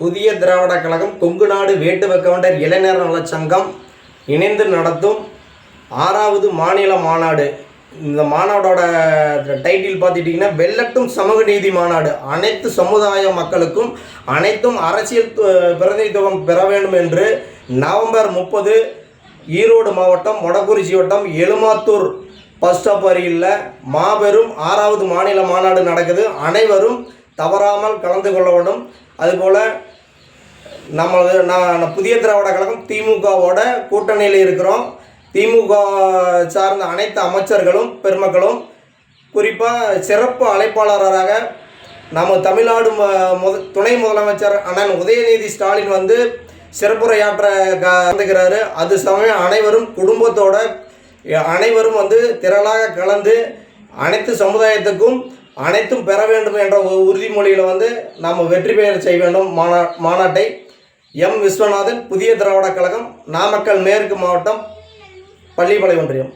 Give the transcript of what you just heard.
புதிய திராவிட கழகம் கொங்கு நாடு வேட்டுவ கவுண்டர் இளைஞர் நலச்சங்கம் இணைந்து நடத்தும் ஆறாவது மாநில மாநாடு. இந்த மாநாடோட டைட்டில் பார்த்துட்டிங்கன்னா வெள்ளட்டும் சமூக நீதி மாநாடு. அனைத்து சமுதாய மக்களுக்கும் அனைத்தும் அரசியல் பிரதிநிதித்துவம் பெற வேண்டும் என்று நவம்பர் முப்பது ஈரோடு மாவட்டம் மொடக்குறிச்சி வட்டம் எழுமாத்தூர் பஸ் ஸ்டாப் அருகில் மாபெரும் ஆறாவது மாநில மாநாடு நடக்குது. அனைவரும் தவறாமல் கலந்து கொள்ள வேண்டும். அதுபோல் நம்மளது நான் புதிய திராவிட கழகம் திமுகவோட கூட்டணியில் இருக்கிறோம். திமுக சார்ந்த அனைத்து அமைச்சர்களும் பெருமக்களும் குறிப்பாக சிறப்பு அழைப்பாளராக நம்ம தமிழ்நாடு ம- முத துணை முதலமைச்சர் அண்ணன் உதயநிதி ஸ்டாலின் வந்து சிறப்புரையாற்ற கலந்துக்கிறாரு. அது சமயம் அனைவரும் குடும்பத்தோட அனைவரும் வந்து திரளாக கலந்து அனைத்து சமுதாயத்துக்கும் அனைத்தும் பெற வேண்டும் என்ற ஒரு உறுதிமொழியில் வந்து நாம் வெற்றி பெற செய்ய வேண்டும். மாநா மாநாட்டை எம் விஸ்வநாதன் புதிய திராவிட கழகம் நாமக்கல் மேற்கு மாவட்டம் பள்ளிப்பாளைய ஒன்றியம்.